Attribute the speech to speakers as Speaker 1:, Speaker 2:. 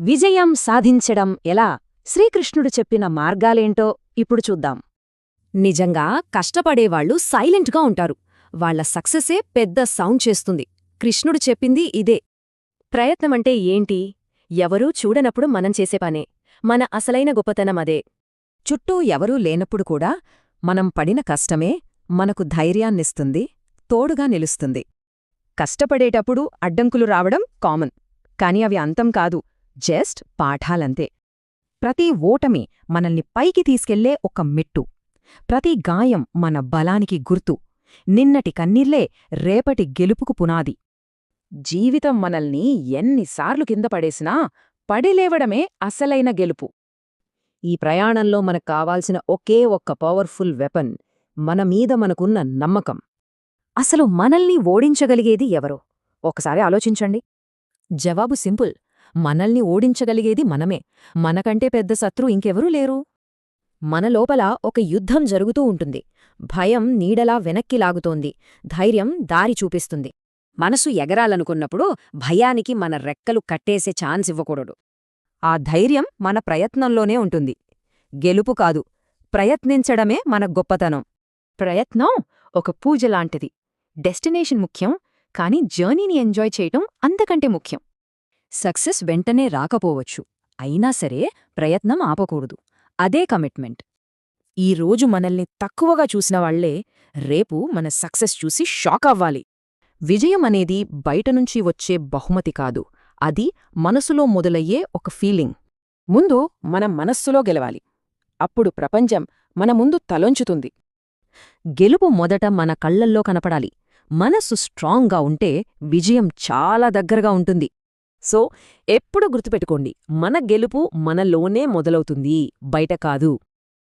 Speaker 1: విజయం సాధించడం ఎలా? శ్రీకృష్ణుడు చెప్పిన మార్గాలేంటో ఇప్పుడు చూద్దాం.
Speaker 2: నిజంగా కష్టపడేవాళ్ళు సైలెంట్గా ఉంటారు. వాళ్ళ సక్సెసే పెద్ద సౌండ్ చేస్తుంది. కృష్ణుడు చెప్పింది ఇదే.
Speaker 1: ప్రయత్నమంటే ఏంటి? ఎవరూ చూడనప్పుడు మనం చేసే పనే. మన అసలైన గొప్పతనం అదే.
Speaker 3: చుట్టూ ఎవరూ లేనప్పుడు కూడా మనం పడిన కష్టమే మనకు ధైర్యాన్నిస్తుంది తోడుగా నిలుస్తుంది. కష్టపడేటప్పుడు అడ్డంకులు రావడం కామన్. కాని అవి అంతం కాదు. జస్ట్ పాఠాలంతే. ప్రతి ఓటమి మనల్ని పైకి తీసుకెళ్ళే ఒక మెట్టు. ప్రతి గాయం మన బలానికి గుర్తు. నిన్నటి కన్నీర్లే రేపటి గెలుపుకు పునాది. జీవితం మనల్ని ఎన్నిసార్లు కింద పడేసినా పడిలేవడమే అసలైన గెలుపు. ఈ ప్రయాణంలో మనకు కావాల్సిన ఒకే ఒక్క పవర్ఫుల్ వెపన్ మన మీద మనకున్న నమ్మకం.
Speaker 2: అసలు మనల్ని ఓడించగలిగేది ఎవరో? ఒకసారి ఆలోచించండి.
Speaker 3: జవాబు సింపుల్. మనల్ని ఓడించగలిగేది మనమే. మనకంటే పెద్ద శత్రు ఇంకెవరూ లేరు. మన లోపల ఒక యుద్ధం జరుగుతూ ఉంటుంది. భయం నీడలా వెనక్కి లాగుతోంది. ధైర్యం దారి చూపిస్తుంది.
Speaker 2: మనసు ఎగరాలనుకున్నప్పుడు భయానికి మన రెక్కలు కట్టేసే ఛాన్స్ ఇవ్వకూడదు.
Speaker 3: ఆ ధైర్యం మన ప్రయత్నంలోనే ఉంటుంది. గెలుపు కాదు. ప్రయత్నించడమే మన గొప్పతనం.
Speaker 1: ప్రయత్నం ఒక పూజ లాంటిది. డెస్టినేషన్ ముఖ్యం కానీ జర్నీని ఎంజాయ్ చేయటం అంతకంటే ముఖ్యం.
Speaker 3: సక్సెస్ వెంటనే రాకపోవచ్చు. అయినా సరే ప్రయత్నం ఆపకూడదు. అదే కమిట్మెంట్. ఈ రోజు మనల్ని తక్కువగా చూసిన వాళ్ళే రేపు మన సక్సెస్ చూసి షాక్ అవ్వాలి. విజయం అనేది బయటనుంచి వచ్చే బహుమతి కాదు. అది మనసులో మొదలయ్యే ఒక ఫీలింగ్.
Speaker 1: ముందు మనం మనస్సులో గెలవాలి. అప్పుడు ప్రపంచం మన ముందు తలొంచుతుంది.
Speaker 3: గెలుపు మొదట మన కళ్ళల్లో కనపడాలి. మనస్సు స్ట్రాంగ్గా ఉంటే విజయం చాలా దగ్గరగా ఉంటుంది. సో ఎప్పుడు గుర్తుపెట్టుకోండి మన గెలుపు మనలోనే మొదలవుతుంది బయట కాదు.